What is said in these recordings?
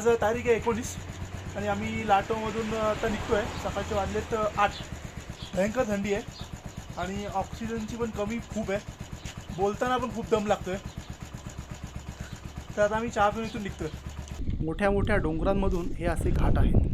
आज तारीख आहे एकोणीस आणि आम्ही लाटोमधून आता निघतो आहे सकाळचे वाजलेत आठ. भयंकर थंडी आहे आणि ऑक्सिजनची पण कमी खूप आहे. बोलताना पण खूप दम लागतोय. तर आता आम्ही चहा पिऊन इथून निघतोय. मोठ्या मोठ्या डोंगरांमधून हे असे घाट आहेत.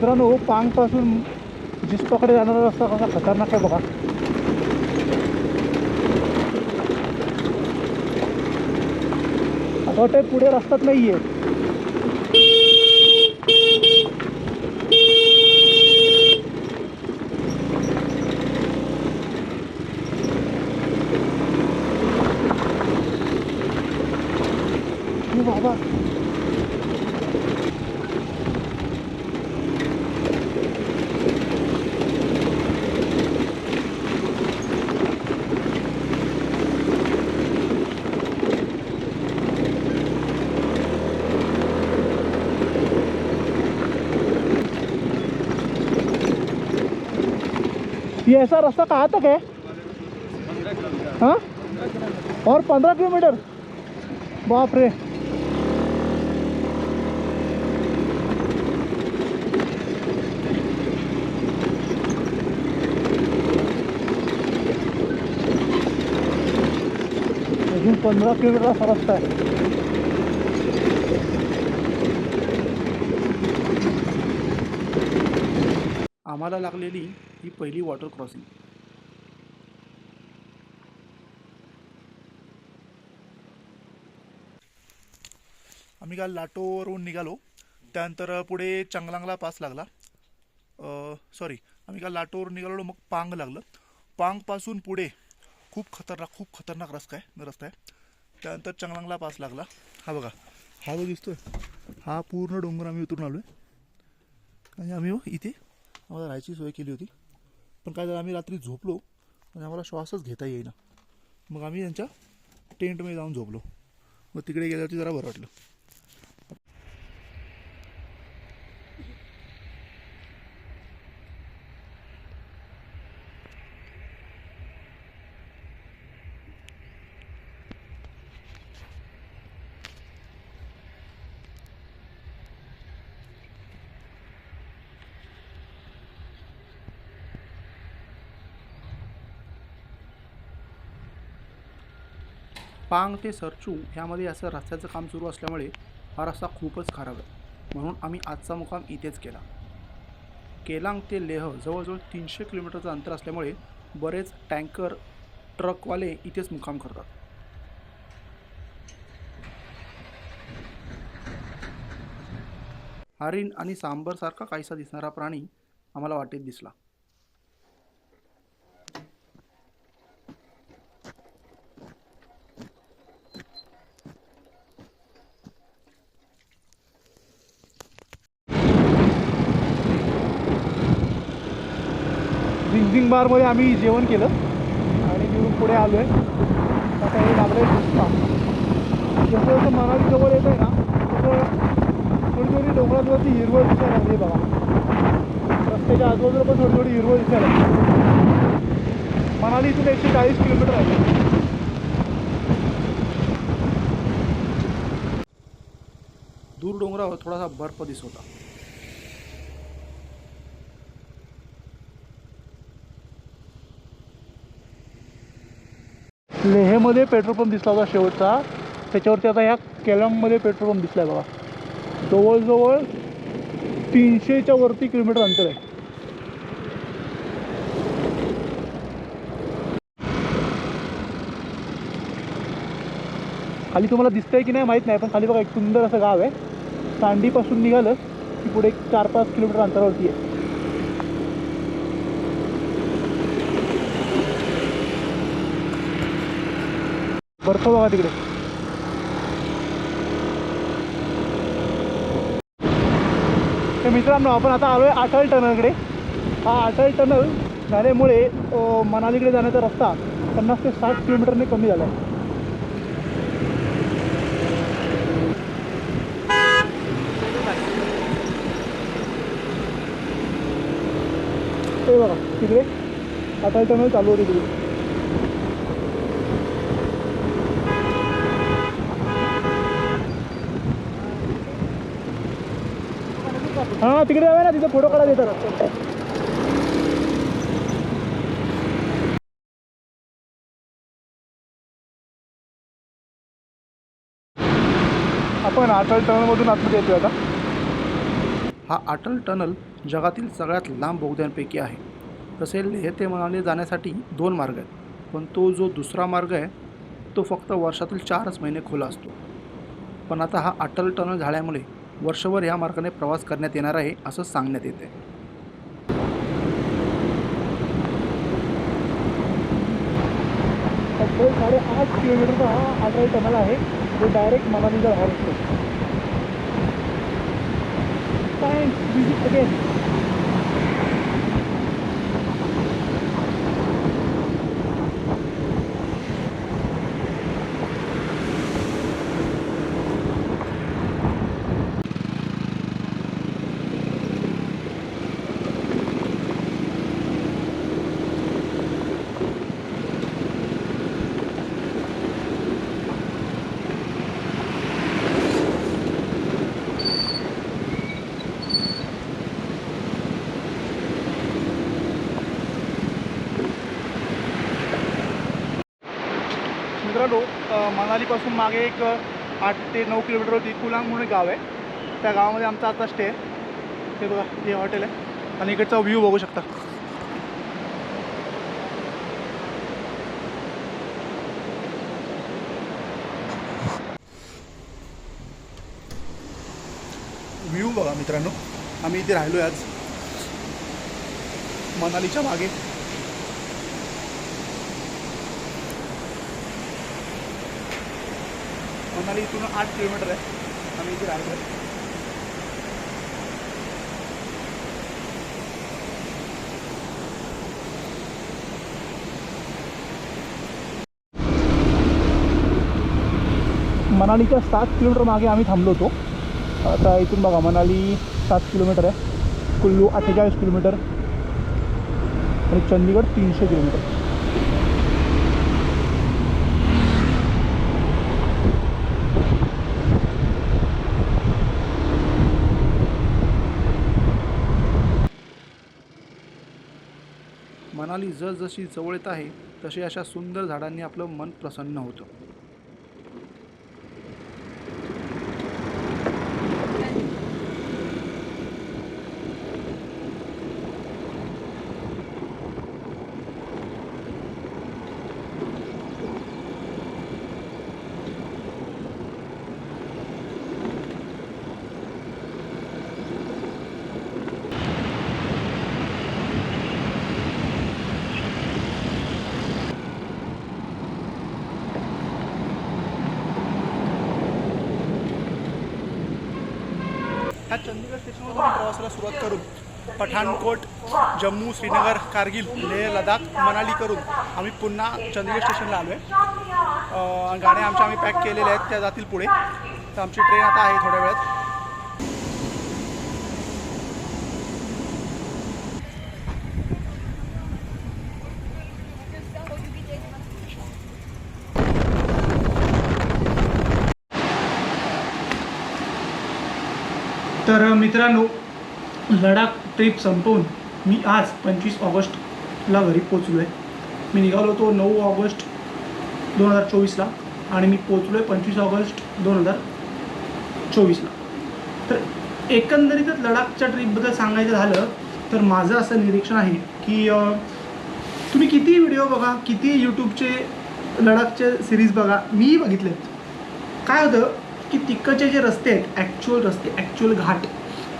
मित्रांनो हो, पांगपासून जिस्पाकडे जाणारा रस्ता कसा खतरनाक आहे बघा. असं वाटतं पुढे रस्ताच नाही आहे हे बाबा ये ऐसा रास्ता कहाँ तक है? हाँ? और पंद्रह किलोमीटर? बाप रे। पंद्रह किलोमीटर किलोमीटरचा रस्ता आहे आम्हाला लागलेली ही पहिली वॉटर क्रॉसिंग. आम्ही काल लाटोवरून निघालो. त्यानंतर पुढे चांगलांगला पास लागला. सॉरी आम्ही काल लाटोवरून निघालो मग पांग लागलं. पांगपासून पुढे खूप खतरनाक खूप खतरनाक रस्ता आहे रस्ता आहे. त्यानंतर चांगलांगला पास लागला. हा बघा हा जो दिसतोय हा पूर्ण डोंगर आम्ही उतरून आलो आहे आणि आम्ही हो इथे आम्हाला राहायची सोय केली होती. पण काय झालं आम्ही रात्री झोपलो आणि आम्हाला श्वासच घेता येईना. मग आम्ही त्यांच्या टेंटमध्ये जाऊन झोपलो. मग तिकडे गेल्यावरती जरा बरं वाटलं. पांग ते सरचू ह्यामध्ये असं रस्त्याचं काम सुरू असल्यामुळे हा रस्ता खूपच खराब आहे. म्हणून आम्ही आजचा मुकाम इथेच केला. केलांग ते लेह जवळजवळ तीनशे किलोमीटरचं अंतर असल्यामुळे बरेच टँकर ट्रकवाले इथेच मुकाम करतात. हरिण आणि सांबरसारखा काहीसा दिसणारा प्राणी आम्हाला वाटेत दिसला. झिंझिंग बारमध्ये आम्ही जेवण केलं. आणि तिथून पुढे आलो आहे आता हे लागलं आहे पुष्पा जसं जसं मनाली जवळ येत आहे ना तसं थोडी थोडी डोंगरावरती हिरवळ दिसायला लागली बघा. रस्त्याच्या आजूबाजूला पण थोडी थोडी हिरवळ दिसायला लागली. मनाली इथून एकशे चाळीस किलोमीटर आहे. दूर डोंगरावर थोडासा बर्फ दिसत होता. लेहमध्ये पेट्रोल पंप दिसला होता शेवटचा. त्याच्यावरती आता ह्या केलममध्ये पेट्रोल पंप दिसला आहे बघा. जवळजवळ तीनशेच्या वरती किलोमीटर अंतर आहे. खाली तुम्हाला दिसतंय की नाही माहीत नाही पण खाली बघा एक सुंदर असं गाव आहे. सांडीपासून निघालं की पुढे एक चार पाच किलोमीटर अंतरावरती आहे. बर्फ बघा तिकडे. तर मित्रांनो आपण आता आलो आहे अटल टनलकडे. हा अटल टनल झाल्यामुळे मनालीकडे जाण्याचा रस्ता पन्नास ते साठ किलोमीटरने कमी झाला आहे. ते बघा तिकडे अटल टनल चालू होते तिकडे. हां तिकडे जाऊया ना तिथे फोटो काढायला येतात. आपण अटल टनलमधून आतमध्ये येतोय आता. हा अटल टनल जगातील सगळ्यात लांब बोगद्यांपैकी आहे. तसे लेह ते मनाली जाण्यासाठी दोन मार्ग आहेत. पण तो जो दुसरा मार्ग आहे तो फक्त वर्षातील चारच महिने खुला असतो. पण आता हा अटल टनल झाल्यामुळे वर्षभर या मार्गाने प्रवास करण्यात येणार आहे असं सांगण्यात येते. साडेआठ किलोमीटरचा हा अटल टनल आहे जो डायरेक्ट मनालीला हॉल असतो मनालीपासून मागे एक आठ ते नऊ किलोमीटरवरती कुलांग म्हणून गाव आहे. त्या गावामध्ये आमचा आता स्टे आहे. ते बघा हे हॉटेल आहे. आणि इकडचा व्ह्यू बघू शकता. व्ह्यू बघा मित्रांनो. आम्ही इथे राहिलो आहे आज. मनालीच्या मागे. मनाली इथून आठ किलोमीटर आहे. आम्ही इथे राहतो. मनालीच्या सात किलोमीटर मागे आम्ही थांबलो होतो. आता इथून बघा मनाली सात किलोमीटर आहे. कुल्लू अठ्ठेचाळीस किलोमीटर आणि चंदीगड तीनशे किलोमीटर. प्रणाली जसजशी जवळ येत आहे तशी अशा सुंदर झाडांनी आपलं मन प्रसन्न होतं ह्या चंदीगड स्टेशनवर आम्ही प्रवासाला सुरुवात करून पठाणकोट जम्मू श्रीनगर कारगिल लेह लडाख मनाली करून आम्ही पुन्हा चंदगड स्टेशनला आलो आहे गाड्या आमच्या आम्ही पॅक केलेल्या आहेत त्या जातील पुढे. तर आमची ट्रेन आता आहे थोड्या वेळात. तर मित्रांनो लडाख ट्रिप संपवून मी आज पंचवीस ऑगस्टला घरी पोचलो आहे मी निघालो होतो नऊ ऑगस्ट दोन हजार चोवीसला आणि मी पोचलो आहे पंचवीस ऑगस्ट दोन हजार चोवीसला. तर एकंदरीतच लडाखच्या ट्रिपबद्दल सांगायचं झालं तर माझं असं निरीक्षण आहे की तुम्ही किती व्हिडिओ बघा किती यूट्यूबचे लडाखचे सिरीज बघा मी बघितलेत. काय होतं की तिकडचे जे रस्ते आहेत ॲक्च्युअल रस्ते ॲक्च्युअल घाट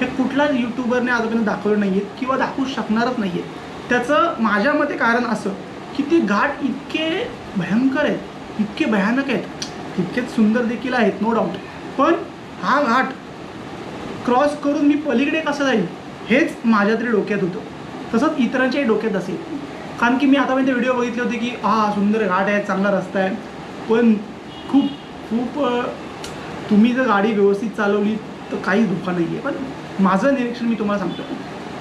हे कुठलाच यूट्यूबरने आजपर्यंत दाखवलं नाही आहेत किंवा दाखवू शकणारच नाही आहेत त्याचं माझ्या मते कारण असं की ते घाट इतके भयंकर आहेत इतके भयानक आहेत तितकेच सुंदर देखील आहेत नो डाऊट पण हा घाट क्रॉस करून मी पलीकडे कसं जाईल हेच माझ्या तरी डोक्यात होतं. तसंच इतरांच्याही डोक्यात असेल. कारण की मी आतापर्यंत व्हिडिओ बघितले होते की हा सुंदर घाट आहे चांगला रस्ता आहे. पण खूप खूप तुम्ही जर गाडी व्यवस्थित चालवली तर काही धोका नाही आहे पण माझं निरीक्षण मी तुम्हाला सांगतो.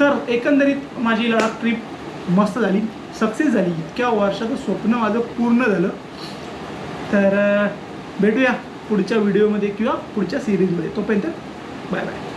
तर एकंदरीत माझी लडाख ट्रिप मस्त झाली सक्सेस झाली. इतक्या वर्षाचं स्वप्न माझं पूर्ण झालं. तर भेटूया पुढच्या व्हिडिओमध्ये किंवा पुढच्या सिरीजमध्ये तोपर्यंत बाय बाय